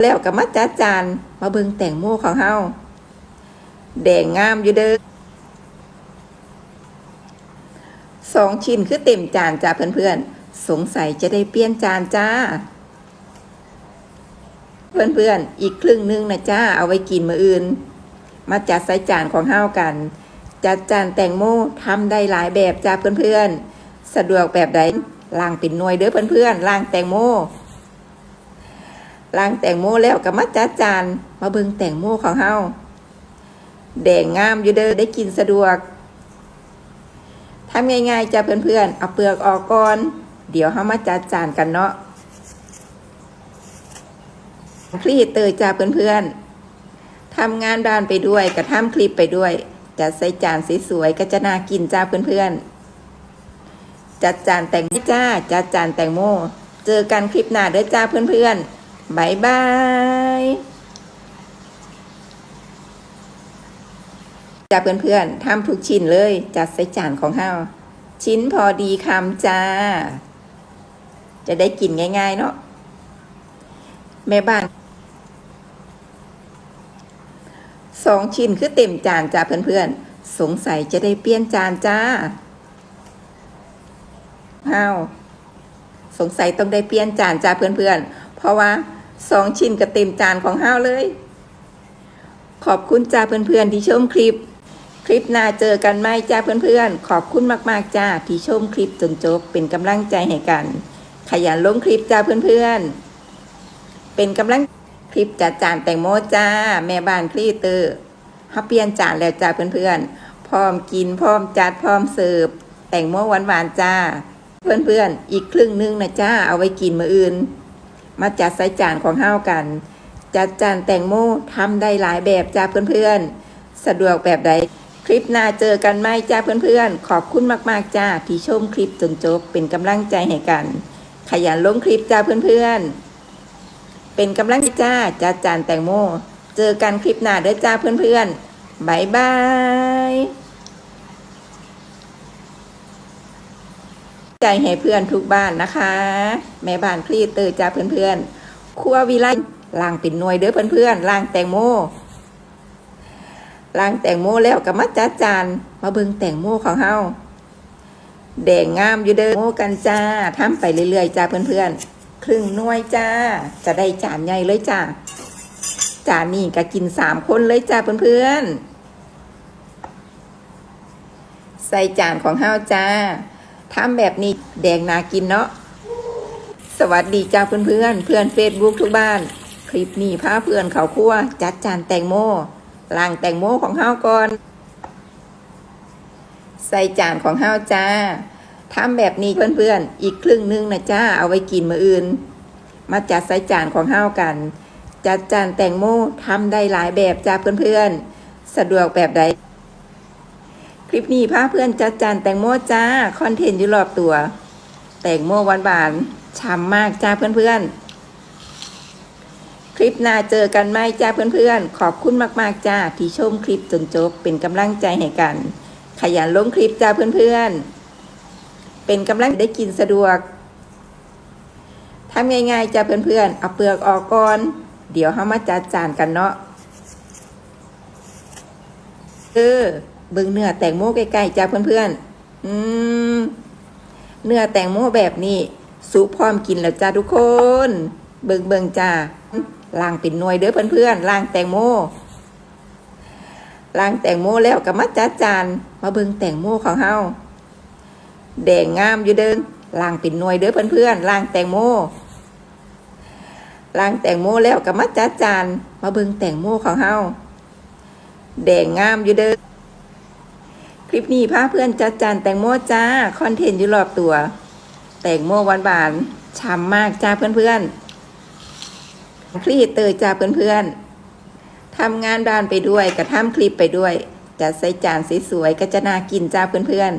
แล้วก็มาจัดจานมาเบิ่งแต่งโม่ของเฮาแดงงามอยู่เด้อสองชิ้นคือเต็มจานจ้าเพื่อนๆ สงสัยจะได้เปลี่ยนจานจ้า เพื่อนๆ อีกครึ่งนึงนะจ้า เอาไว้กินมื้ออื่น มาจัดใส่จานของเฮากัน จัดจานแตงโมทำได้หลายแบบจ้าเพื่อนๆ สะดวกแบบใดล้างเป็นหน่วยเด้อเพื่อนๆล้างแตงโม ล้างแตงโมแล้วก็มาจัดจาน มาเบิ่งแตงโมของเฮาแดงงามอยู่เด้อได้กินสะดวกทำง่ายๆจ้าเพื่อนๆ เอาเปลือกออกก่อน เดี๋ยวเฮามาจัดจานกันเนาะคลีเตยจ้าเพื่อนๆทำงานบ้านไปด้วยกระทำคลิปไปด้วยจัดใส่จานสวยๆก็จะน่ากินจ้าเพื่อนๆจัดจานแต่งโมจ้าจัดจานแต่งโม เจอกันคลิปหน้าเด้อจ้าเพื่อนๆ บายบายจ้าเพื่อนๆทำทุกชิ้นเลย จัดใส่จานของเฮาชิ้นพอดีคำจ้า จะได้กินง่ายๆเนาะแม่บ้านสองชิ้นคือเต็มจานจ้าเพื่อนๆ สงสัยจะได้เปลี่ยนจานจ้าห้าวสงสัยต้องได้เปลี่ยนจานจ้าเพื่อนๆ เพราะว่า สองชิ้นก็เต็มจานของห้าวเลย ขอบคุณจ้าเพื่อนๆที่ชมคลิป คลิปหน้าเจอกันไหมจ้าเพื่อนๆ ขอบคุณมากๆจ้าที่ชมคลิปจนจบเป็นกำลังใจให้กัน ขยันลงคลิปจ้าเพื่อนๆ เป็นกำลังคลิปจัดจานแตงโมจ้า แม่บ้านคลีเตอร์ฮับเปลี่ยนจานแล้วจ้าเพื่อนๆ พร้อมกินพร้อมจัดพร้อมเสิร์ฟแตงโมหวานๆจ้า เพื่อนๆ อีกครึ่งนึงนะจ้าเอาไว้กินมื้ออื่น มาจัดใส่จานของเฮากัน จัดจานแตงโมทำได้หลายแบบจ้าเพื่อนๆ สะดวกแบบใด คลิปหน้าเจอกันไหมจ้าเพื่อนๆ ขอบคุณมากๆจ้าที่ชมคลิปจนจบเป็นกำลังใจให้กัน ขยันลงคลิปจ้าเพื่อนๆ เป็นกำลังใจจ้าจัดจานแตงโม เจอกันคลิปหน้าเด้อจ้าเพื่อนๆบายบาย ใจให้เพื่อนทุกบ้านนะคะ แม่บ้านคลีเตอร์จ้าเพื่อนๆครัววิไลล่างเป็นหน่วยเด้อเพื่อนๆล่างแตงโมล่างแตงโมแล้วก็มาจัดจานมาเบิ่งแตงโมของเฮาแดงงามอยู่เด้อโมกันจ้าทำไปเรื่อยๆจ้าเพื่อนๆครึ่งหน่วยจ้า จะได้จานใหญ่เลยจ้าจานนี้ก็กินสามคนเลยจ้าเพื่อนๆใส่จานของเฮาจ้า ทำแบบนี้แดงนากินเนาะ สวัสดีจ้าเพื่อนเพื่อนเพื่อนเฟซบุ๊กทุกบ้าน คลิปนี้พาเพื่อนเขาคั่วจัดจานแตงโมล้างแตงโมของเฮาก่อน ใส่จานของเฮาจ้าทำแบบนี้เพื่อนๆอีกครึ่งนึงนะจ้าเอาไว้กินมื้ออื่น มาจัดใส่จานของเฮากัน จัดจานแตงโมทำได้หลายแบบจ้าเพื่อนๆสะดวกแบบใด คลิปนี้พาเพื่อนจัดจานแตงโมจ้า คอนเทนต์อยู่รอบตัว แตงโมหวานบานๆฉ่ำมากจ้าเพื่อนๆ คลิปหน้าเจอกันไหมจ้าเพื่อนๆ ขอบคุณมากๆจ้าที่ชมคลิปจนจบเป็นกำลังใจให้กัน ขยันลงคลิปจ้าเพื่อนๆ เป็นกำลังได้กินสะดวกทำง่ายๆจ้าเพื่อนๆ เอาเปลือกออกก่อน เดี๋ยวเฮามาจัดจานกันเนาะเออ เบิ่งเนื้อแตงโมใกล้ๆจ้าเพื่อนๆอืมเนื้อแตงโมแบบนี้สุกพร้อมกินแล้วจ้าทุกคน เบิ่งเบิ่งจ้าล้างเป็นหน่วยเด้อเพื่อนๆล้างแตงโมล้างแตงโมแล้วก็มาจัดจานมาเบิ่งแตงโมของเฮาแดงงามอยู่เด้อล้างเป็นหน่วยเด้อเพื่อนๆล้างแตงโมล้างแตงโมแล้วก็มาจัดจานมาเบิ่งแตงโมของเฮาแดงงามอยู่เด้อ คลิปนี้พาเพื่อนจัดจานแตงโมจ้า คอนเทนต์อยู่รอบตัว แตงโมหวานบานๆฉ่ำมากจ้าเพื่อนๆคลีเตยจ้าเพื่อนๆทำงานบ้านไปด้วยกระทำคลิปไปด้วยจัดใส่จานสวยๆก็จะน่ากินจ้าเพื่อน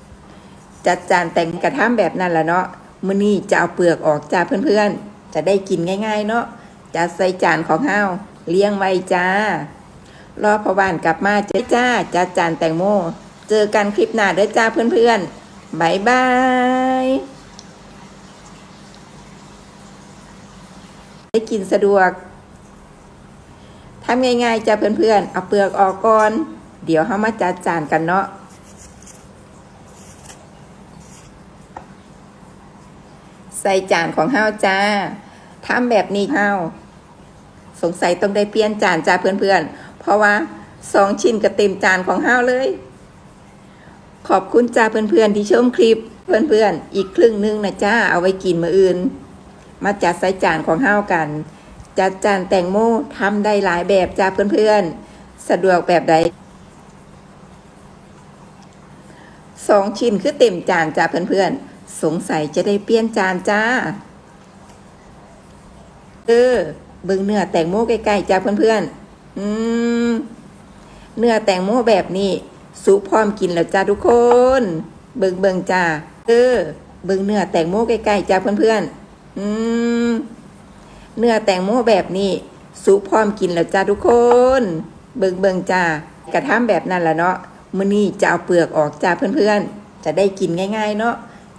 ๆจัดจานแต่งกระทำแบบนั้นละเนาะมื้อนี้จะเอาเปลือกออกจ้าเพื่อนๆ จะได้กินง่าย ๆ เนาะจัดใส่จานของเฮาเลี้ยงไว้จ้า รอพอบ้านกลับมาเจอจ้าจัดจานแตงโม เจอกันคลิปหน้าเด้อจ้าเพื่อนๆบายบายได้กินสะดวกทำง่ายๆจ้ะเพื่อนๆ เอาเปลือกออกก่อน เดี๋ยวเรามาจัดจานกันเนาะใส่จานของเฮาจ้าทำแบบนี้เฮาสงสัยต้องได้เปลี่ยนจานจ้าเพื่อนๆ เพราะว่าสองชิ้นก็เต็มจานของเฮาวเลย ขอบคุณจ้าเพื่อนๆที่ชมคลิป เพื่อนๆ อีกครึ่งนึงนะจ้าเอาไว้กินมื้ออื่น มาจัดใส่จานของเฮาวกัน จัดจานแตงโมทำได้หลายแบบจ้าเพื่อนๆ สะดวกแบบใดสองชิ้นคือเต็มจานจ้าเพื่อนๆ สงสัยจะได้เปลี่ยนจานจ้า เออเบิ่งเนื้อแตงโมใกล้ๆจ้าเพื่อนๆ อืม เนื้อแตงโมแบบนี้สุกพร้อมกินแล้วจ้าทุกคน เบิงเบิงจ้าเออ เบิงเนื้อแตงโมใกล้ๆจ้าเพื่อนๆอืม เนื้อแตงโมแบบนี้สุกพร้อมกินแล้วจ้าทุกคน เบิงเบิงจ้ากระทำแบบนั้นละเนาะมื้อนี้จะเอาเปลือกออกจ้าเพื่อนๆ จะได้กินง่าย ๆ เนาะ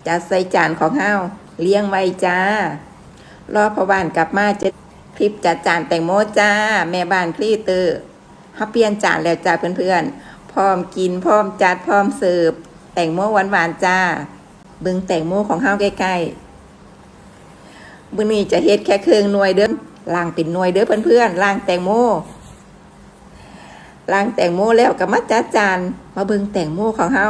จะใส่จานของเฮาวเลี้ยงไว้จ้ารอพอบ้านกลับมาจะ คลิปจัดจานแตงโมจ้า แม่บ้านคลีเตอร์เขาเปลี่ยนจานแล้วจ้าเพื่อนๆ พร้อมกินพร้อมจัดพร้อมเสิร์ฟแตงโมหวานๆจ้า เบิ่งแตงโมของเฮาใกล้ๆมื้อนี้จะเฮ็ดแค่เครื่องหน่วยเด้อล้างเป็นหน่วยเด้อเพื่อนๆล้างแตงโมล้างแตงโมแล้วก็มาจัดจานมาเบิ่งแตงโมของเฮา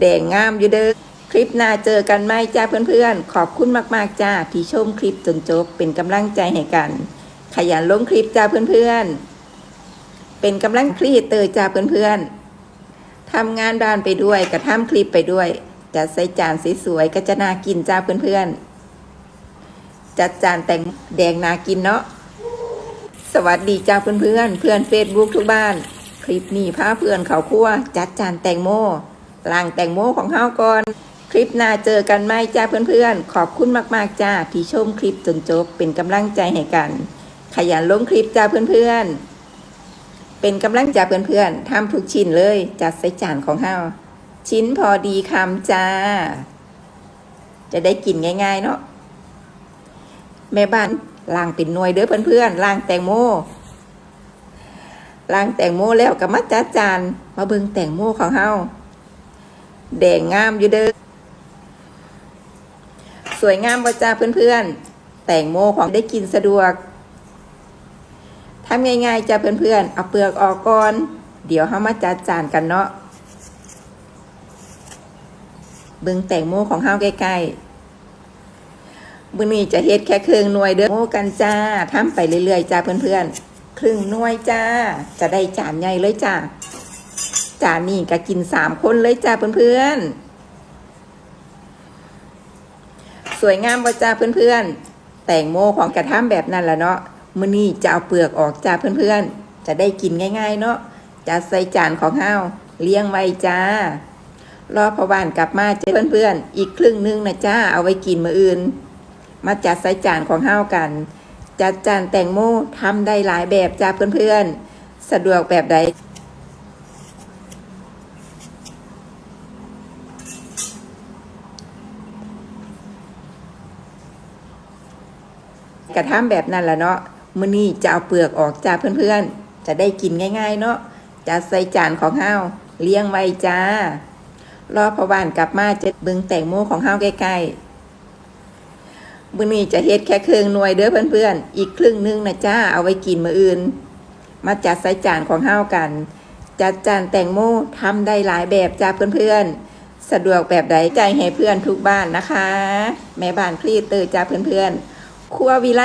แดงงามอยู่เด้อ คลิปหน้าเจอกันไหมจ้าเพื่อนๆ ขอบคุณมากๆจ้าที่ชมคลิปจนจบเป็นกำลังใจให้กัน ขยันลงคลิปจ้าเพื่อนๆ เป็นกำลังคลีเตอร์จ้าเพื่อนๆทำงานบ้านไปด้วยกระทำคลิปไปด้วยจัดใส่จานสวยๆก็จะน่ากินจ้าเพื่อนๆ จัดจานแต่งแดงน่ากินเนาะสวัสดีจ้าเพื่อนๆเพื่อนเฟซบุ๊กทุกบ้าน คลิปนี้พาเพื่อนเขาคั่วจัดจานแตงโมล้างแตงโมของเฮาก่อน คลิปหน้าเจอกันไหมจ้าเพื่อนๆ ขอบคุณมากๆจ้าที่ชมคลิปจนจบเป็นกำลังใจให้กัน ขยันลงคลิปจ้าเพื่อนๆ เป็นกำลังใจเพื่อนๆทำทุกชิ้นเลยจัดใส่จานของเฮาชิ้นพอดีคำจ้า จะได้กินง่าย ๆ เนาะแม่บ้านล้างเป็นหน่วยเด้อเพื่อนๆล้างแตงโมล้างแตงโมแล้วก็มาจัดจานมาเบิ่งแตงโมของเฮาแดงงามอยู่เด้อ วยงามบ่จ้าเพื่อนๆ แตงโมของได้กินสะดวกทำง่ายๆจ้าเพื่อนๆ เอาเปลือกออกก่อน เดี๋ยวเรามาจัดจานกันเนาะเบิ่งแตงโมของเฮาใกล้ๆมื้อนี้จะเฮ็ดแค่ครึ่งหน่วยเด้อโมกันจ้าทำไปเรื่อยๆจ้าเพื่อนๆ ครึ่งหน่วยจ้า จะได้จานใหญ่เลยจ้าจานนี้ก็กินสามคนเลยจ้าเพื่อนๆ ส วยงามบ่จ้าเพื่อนๆ แตงโมของกระทำแบบนั้นละเนาะมื้อนี้จะเอาเปลือกออกจ้าเพื่อนๆ จะได้กินง่าย ๆ เนาะจะใส่จานของเฮาเลี้ยงไว้จ้ารอพอบ้านกลับมาเจอเพื่อนๆ อีกครึ่งนึงนะจ้าเอาไว้กินมื้ออื่น มาจัดใส่จานของเฮากัน จัดจานแตงโมทำได้หลายแบบจ้าเพื่อนๆ สะดวกแบบใด กระทำแบบนั้นละเนาะมื้อนี้จะเอาเปลือกออกจ้าเพื่อนๆ จะได้กินง่าย ๆ เนาะจะใส่จานของเฮาเลี้ยงไว้จ้ารอพอบ้านกลับมาจะเบิ่งแตงโมของเฮาใกล้ๆมื้อนี้จะเฮ็ดแค่ครึ่งหน่วยเด้อเพื่อนๆ อีกครึ่งนึงนะจ้าเอาไว้กินมื้ออื่น มาจัดใส่จานของเฮากัน จัดจานแตงโมทำได้หลายแบบจ้าเพื่อนๆสะดวกแบบใดใจให้เพื่อนทุกบ้านนะคะ แม่บ้านคลีเตอร์จ้าเพื่อนๆ ครัววิไล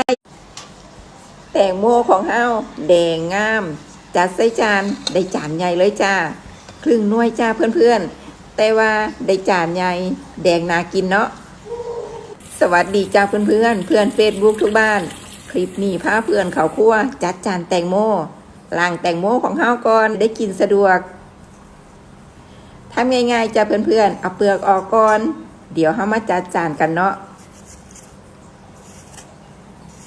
แตงโมของเฮาแดงงาม จัดใส่จานได้จานใหญ่เลยจ้า ครึ่งน่วยจ้าเพื่อนๆ แต่ว่าได้จานใหญ่แดงนากินเนาะสวัสดีจ้าเพื่อนๆเพื่อนเฟซบุ๊กทุกบ้าน คลิปนี้พาเพื่อนเขาคั่วจัดจานแตงโมล้างแตงโมของเฮาก่อนได้กินสะดวกทำง่ายๆจ้าเพื่อนๆเอาเปลือกออกก่อน เดี๋ยวเฮามาจัดจานกันเนาะ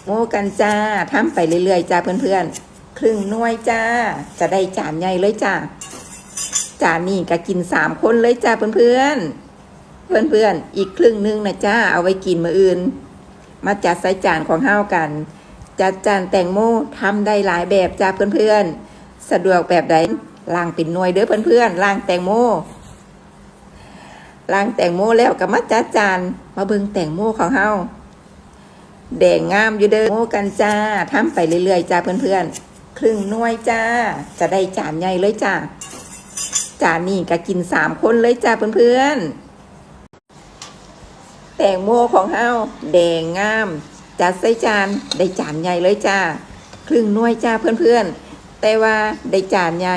โมกันจ้าทำไปเรื่อยๆจ้าเพื่อนๆ ครึ่งน่วยจ้า จะได้จานใหญ่เลยจ้าจานนี้ก็กินสามคนเลยจ้าเพื่อนๆ เพื่อนๆ อีกครึ่งนึงนะจ้าเอาไว้กินมื้ออื่น มาจัดใส่จานของเฮากัน จัดจานแตงโมทำได้หลายแบบจ้าเพื่อนๆ สะดวกแบบใดล้างเป็นหน่วยเด้อเพื่อนๆล้างแตงโมล้างแตงโมแล้วก็มาจัดจานมาเบิ่งแตงโมของเฮา แดงงามอยู่เด้อโมกันจ้าทำไปเรื่อยๆจ้าเพื่อนๆ ครึ่งน่วยจ้า จะได้จานใหญ่เลยจ้าจานนี้ก็กินสามคนเลยจ้าเพื่อนๆ แตงโมของเฮาแดงงาม จัดใส่จานได้จานใหญ่เลยจ้า ครึ่งน่วยจ้าเพื่อนๆ แต่ว่าได้จานใหญ่